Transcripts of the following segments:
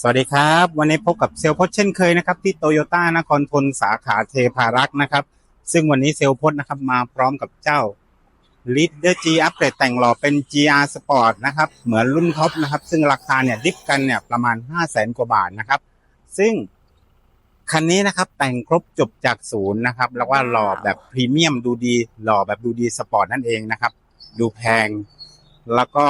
สวัสดีครับ วันนี้พบกับเซลพจน์เช่นเคยนะครับ ที่โตโยต้านครทนสาขาเทพารักษ์นะครับ ซึ่งวันนี้เซลพจน์นะครับมาพร้อมกับเจ้า l e a d e r G อัปเกรดแต่งหล่อเป็น GR Sport นะครับ เหมือนรุ่นท็อปนะครับ ซึ่งราคาเนี่ยดิฟกันเนี่ยประมาณ 5 0 0แสนกว่าบาทนะครับ ซึ่งคันนี้นะครับแต่งครบจบจากศูนย์นะครับ แล้วว่าหล่อแบบพรีเมียมดูดี หล่อแบบดูดีสปอร์ตนั่นเองนะครับ ดูแพง แล้วก็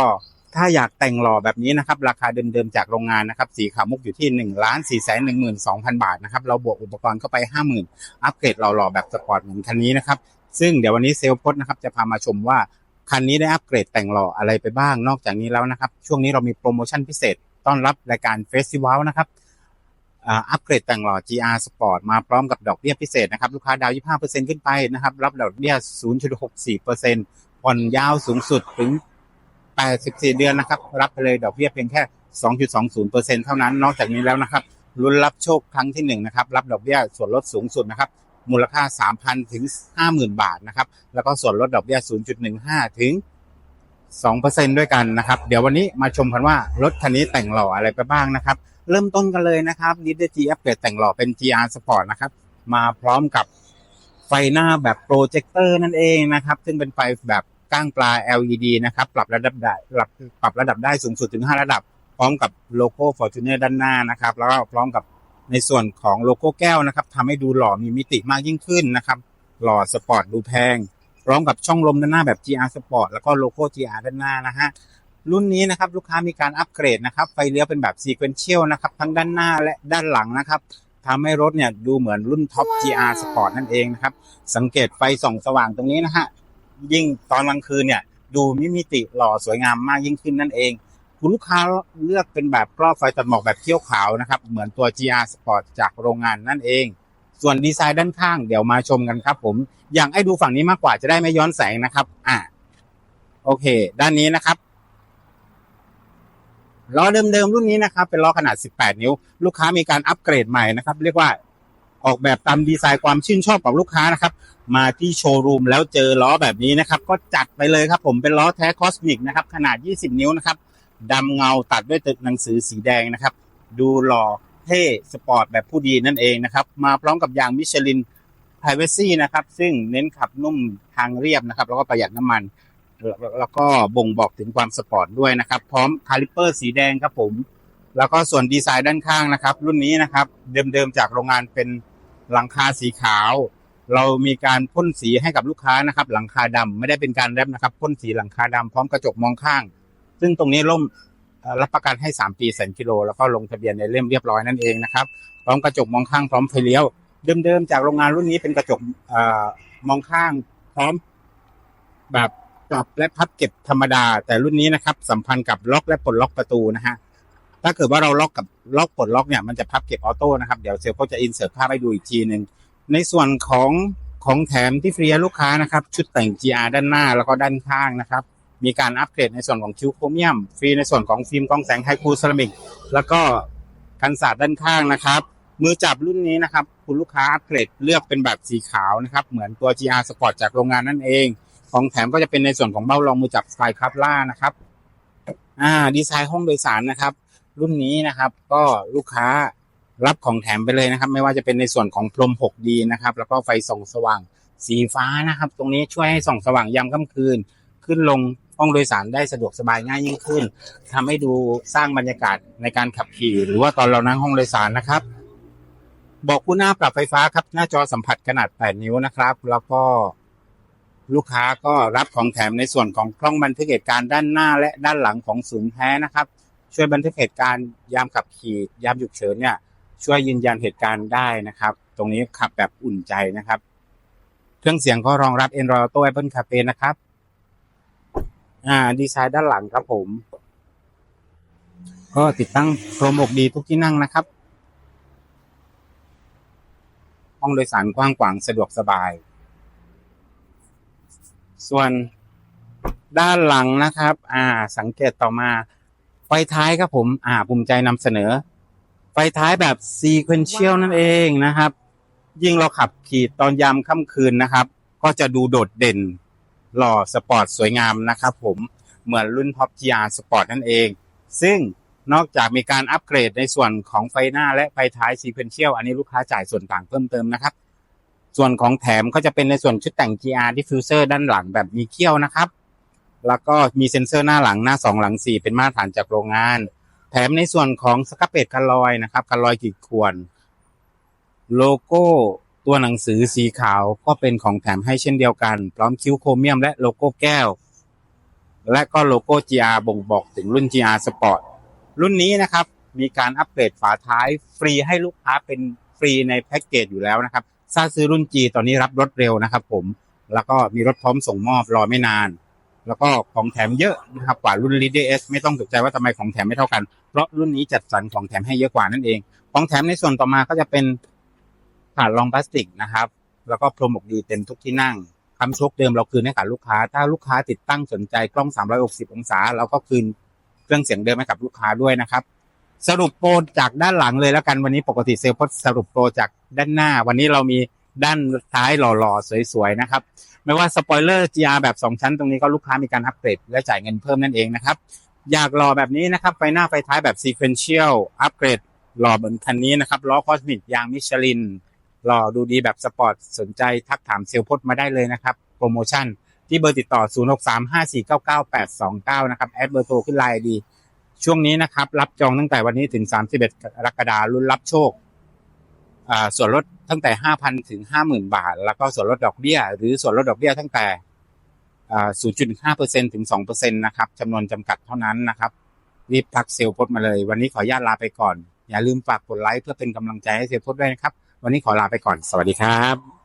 ถ้าอยากแต่งหล่อแบบนี้นะครับ ราคาเดิมๆจากโรงงานนะครับ สีขาวมุกอยู่ที่1นึ่งล้านสี่แสนหนึ่งหมื่นสองพันบาทนะครับเราบวกอุปกรณ์เข้าไปห้าหมื่นอัปเกรดหล่อๆแบบสปอร์ตเหมือนคันนี้นะครับ ซึ่งเดี๋ยววันนี้เซลล์พจน์นะครับจะพามาชมว่าคันนี้ได้อัปเกรดแต่งหล่ออะไรไปบ้างนอกจากนี้แล้วนะครับ ช่วงนี้เรามีโปรโมชั่นพิเศษต้อนรับรายการเฟสติวัลนะครับอัปเกรดแต่งหล่อ GR Sport มาพร้อมกับดอกเบี้ยพิเศษนะครับ ลูกค้าดาว 25%ขึ้นไปนะครับ รับดอกเบี้ย 0.64%ผ่อนยาวสูงสุดถึง 84 เดือนนะครับ รับไปเลยดอกเบี้ยเพียงแค่ 2.20%เท่านั้น นอกจากนี้แล้วนะครับลุ้นรับโชคครั้งที่หนึ่งนะครับ รับดอกเบี้ยส่วนลดสูงสุดนะครับ มูลค่า 3,000 ถึง 50,000 บาทนะครับ แล้วก็ส่วนลดดอกเบี้ย 0.15 ถึง 2%ด้วยกันนะครับ เดี๋ยววันนี้มาชมกันว่ารถคันนี้แต่งหล่ออะไรไปบ้างนะครับ เริ่มต้นกันเลยนะครับนิดเดจีอัปเกรดแต่งหล่อเป็น GR Sport นะครับ มาพร้อมกับไฟหน้าแบบโปรเจคเตอร์นั่นเองนะครับ ซึ่งเป็นไฟแบบ ก้างปลา LED นะครับ ปรับระดับได้ปรับปรับระดับได้สูงสุดถึง 5 ระดับ พร้อมกับโลโก้ Fortuner ด้านหน้านะครับ แล้วก็พร้อมกับในส่วนของโลโก้แก้วนะครับทำให้ดูหล่อมีมิติมากยิ่งขึ้นนะครับ หล่อสปอร์ตดูแพง พร้อมกับช่องลมด้านหน้าแบบ GR Sport แล้วก็โลโก้ GR ด้านหน้านะฮะ รุ่นนี้นะครับลูกค้ามีการอัปเกรดนะครับ ไฟเลี้ยวเป็นแบบ Sequential นะครับ ทั้งด้านหน้าและด้านหลังนะครับทำให้รถเนี่ยดูเหมือนรุ่นท็อป GR Sport นั่นเองนะครับ สังเกตไฟส่องสว่างตรงนี้นะฮะ ยิ่งตอนกลางคืนเนี่ย ดูมิมิติหล่อสวยงามมากยิ่งขึ้นนั่นเอง คุณลูกค้าเลือกเป็นแบบกรอบไฟตัดหมอกแบบเขี้ยวขาวนะครับ เหมือนตัว GR Sport จากโรงงานนั่นเอง ส่วนดีไซน์ด้านข้างเดี๋ยวมาชมกันครับ ผมอย่างให้ดูฝั่งนี้มากกว่าจะได้ไม่ย้อนแสงนะครับ อ่าโอเค ด้านนี้นะครับล้อเดิมๆรุ่นนี้นะครับ เป็นล้อขนาด 18 นิ้ว ลูกค้ามีการอัปเกรดใหม่นะครับ เรียกว่าออกแบบตามดีไซน์ความชื่นชอบของลูกค้านะครับมาที่โชว์รูมแล้วเจอล้อแบบนี้นะครับ ก็จัดไปเลยครับผมเป็นล้อแท้คอสมิกนะครับ ขนาด 20 นิ้วนะครับดำเงาตัดด้วยตึกหนังสือสีแดงนะครับ ดูหล่อเท่สปอร์ตแบบผู้ดีนั่นเองนะครับ มาพร้อมกับยางมิชลิน p r i v a c y นะครับ ซึ่งเน้นขับนุ่มทางเรียบนะครับ แล้วก็ประหยัดน้ำมัน แล้วแล้วก็บ่งบอกถึงความสปอร์ตด้วยนะครับ พร้อมคาลิปเปอร์สีแดงครับผม แล้วก็ส่วนดีไซน์ด้านข้างนะครับ รุ่นนี้นะครับ เดิมๆจากโรงงานเป็นหลังคาสีขาว เรามีการพ่นสีให้กับลูกค้านะครับ หลังคาดำไม่ได้เป็นการแรปนะครับพ่นสีหลังคาดำพร้อมกระจกมองข้าง ซึ่งตรงนี้ร่มรับประกันให้ 3 ปีแสนกิโล แล้วก็ลงทะเบียนในเล่มเรียบร้อยนั่นเองนะครับ พร้อมกระจกมองข้างพร้อมไฟเลี้ยว เดิมๆจากโรงงานรุ่นนี้เป็นกระจกอมองข้าง พร้อมแบบปรับและพับเก็บธรรมดา แต่รุ่นนี้นะครับ สัมพันธ์กับล็อกและปลดล็อกประตูนะฮะถ้าเกิดว่าเราล็อกกับล็อกปลดล็อกเนี่ยมันจะพับเก็บออโต้นะครับเดี๋ยวเซลล์เขาจะอินเสิร์ตภาพให้ดูอีกทีหนึ่ง ในส่วนของของแถมที่ฟรีให้ลูกค้านะครับ ชุดแต่ง GR ด้านหน้าแล้วก็ด้านข้างนะครับ มีการอัปเกรดในส่วนของคิวโครเมียม ฟรีในส่วนของฟิล์มกล้องแสงไฮคูเซรามิก แล้วก็กันศาสตร์ด้านข้างนะครับ มือจับรุ่นนี้นะครับ คุณลูกค้าอัปเกรดเลือกเป็นแบบสีขาวนะครับ เหมือนตัว GR Sport จากโรงงานนั่นเอง ของแถมก็จะเป็นในส่วนของเบ้ารองมือจับสกายคัพล่านะครับอ่าดีไซน์ห้องโดยสารนะครับ รุ่นนี้นะครับ ก็ลูกค้า รับของแถมไปเลยนะครับ ไม่ว่าจะเป็นในส่วนของพรม 6D นะครับ แล้วก็ไฟส่องสว่างสีฟ้านะครับ ตรงนี้ช่วยให้ส่องสว่างยามค่ำคืน ขึ้นลงห้องโดยสารได้สะดวกสบายง่ายยิ่งขึ้นทำให้ดูสร้างบรรยากาศในการขับขี่หรือว่าตอนเรานั่งห้องโดยสารนะครับบอกคู่หน้าปรับไฟฟ้าครับ หน้าจอสัมผัสขนาด 8 นิ้วนะครับ แล้วก็ลูกค้าก็รับของแถมในส่วนของกล้องบันทึกเหตุการณ์ด้านหน้าและด้านหลังของศูนย์แท้นะครับ ช่วยบันทึกเหตุการณ์ยามขับขี่ยามฉุกเฉินเนี่ย ช่วยยืนยันเหตุการณ์ได้นะครับ ตรงนี้ขับแบบอุ่นใจนะครับ เครื่องเสียงก็รองรับ Android Auto Apple CarPlay นะครับ อ่า ดีไซน์ด้านหลังครับผม ก็ติดตั้งโครมอกดีทุกที่นั่งนะครับ ห้องโดยสารกว้างขวางสะดวกสบาย ส่วนด้านหลังนะครับ อ่า สังเกตต่อมาไฟท้ายครับผม อ่า ภูมิใจนำเสนอ ไฟท้ายแบบ sequential นั่นเองนะครับ ยิ่งเราขับขี่ตอนยามค่ำคืนนะครับ ก็จะดูโดดเด่น หล่อสปอร์ตสวยงามนะครับผมเหมือนรุ่น Top GR Sport นั่นเอง ซึ่งนอกจากมีการอัปเกรดในส่วนของไฟหน้าและไฟท้ายซีเควนเชียลอันนี้ลูกค้าจ่ายส่วนต่างเพิ่มเติมนะครับ ส่วนของแถมก็จะเป็นในส่วนชุดแต่ง GR diffuser ด้านหลังแบบมีเขี้ยวนะครับ แล้วก็มีเซ็นเซอร์หน้าหลังหน้า2หลัง4เป็นมาตรฐานจากโรงงาน แถมในส่วนของสกับเปดกันลอยนะครับกันลอยขีดข่วน โลโก้ตัวหนังสือสีขาวก็เป็นของแถมให้เช่นเดียวกัน พร้อมคิ้วโครเมียมและโลโก้แก้ว และก็โลโก้ GR บ่งบอกถึงรุ่น GR Sport รุ่นนี้นะครับ มีการอัปเกรดฝาท้ายฟรีให้ลูกค้าเป็นฟรีในแพ็กเกจอยู่แล้วนะครับถ้าซื้อรุ่น G ตอนนี้รับรถเร็วนะครับผมแล้วก็มีรถพร้อมส่งมอบรอไม่นาน แล้วก็ของแถมเยอะนะครับกว่ารุ่น l e a d S ไม่ต้องตกใจว่าทำไมของแถมไม่เท่ากัน เพราะรุ่นนี้จัดสรรของแถมให้เยอะกว่านั่นเอง ของแถมในส่วนต่อมาก็จะเป็นถาดรองพลาสติกนะครับ แล้วก็พรมอกดีเต็มทุกที่นั่งคำโชคเดิมเราคืนให้กับลูกค้า ถ้าลูกค้าติดตั้งสนใจกล้อง 360 องศา เราก็คืนเครื่องเสียงเดิมให้กับลูกค้าด้วยนะครับสรุปโปรจากด้านหลังเลยแล้วกันวันนี้ปกติเซลล์พดสรุปโปรจากด้านหน้า วันนี้เรามี ด้านท้ายหล่อๆ สวยๆ นะครับ ไม่ว่าสปอยเลอร์ GR แบบ 2 ชั้นตรงนี้ก็ลูกค้ามีการอัปเกรดและจ่ายเงินเพิ่มนั่นเองนะครับ อยากหล่อแบบนี้นะครับ ไฟหน้าไฟท้ายแบบ Sequential อัปเกรดหล่อเหมือนคันนี้นะครับ ล้อคอสมิกยางมิชลิน หล่อดูดีแบบสปอร์ต สนใจทักถามเซลล์พดมาได้เลยนะครับ โปรโมชั่นที่เบอร์ติดต่อ 0635499829 นะครับ แอดเบอร์โทรขึ้นไลน์ดี ช่วงนี้นะครับ รับจองตั้งแต่วันนี้ถึง 31กรกฎาคมรุ่นรับโชค ส่วนลดตั้งแต่ห้าพันถึงห้าหมื่นบาท แล้วก็ส่วนลดดอกเบี้ย หรือส่วนลดดอกเบี้ยตั้งแต่อ่า0.5%ถึงสองเปอร์เซ็นะครับจำนวนจำกัดเท่านั้นนะครับ รีบทักเซลล์พดมาเลย วันนี้ขออนุญาตลาไปก่อน อย่าลืมฝากกดไลค์เพื่อเป็นกำลังใจให้เซลล์พดด้วยนะครับ วันนี้ขอลาไปก่อน สวัสดีครับ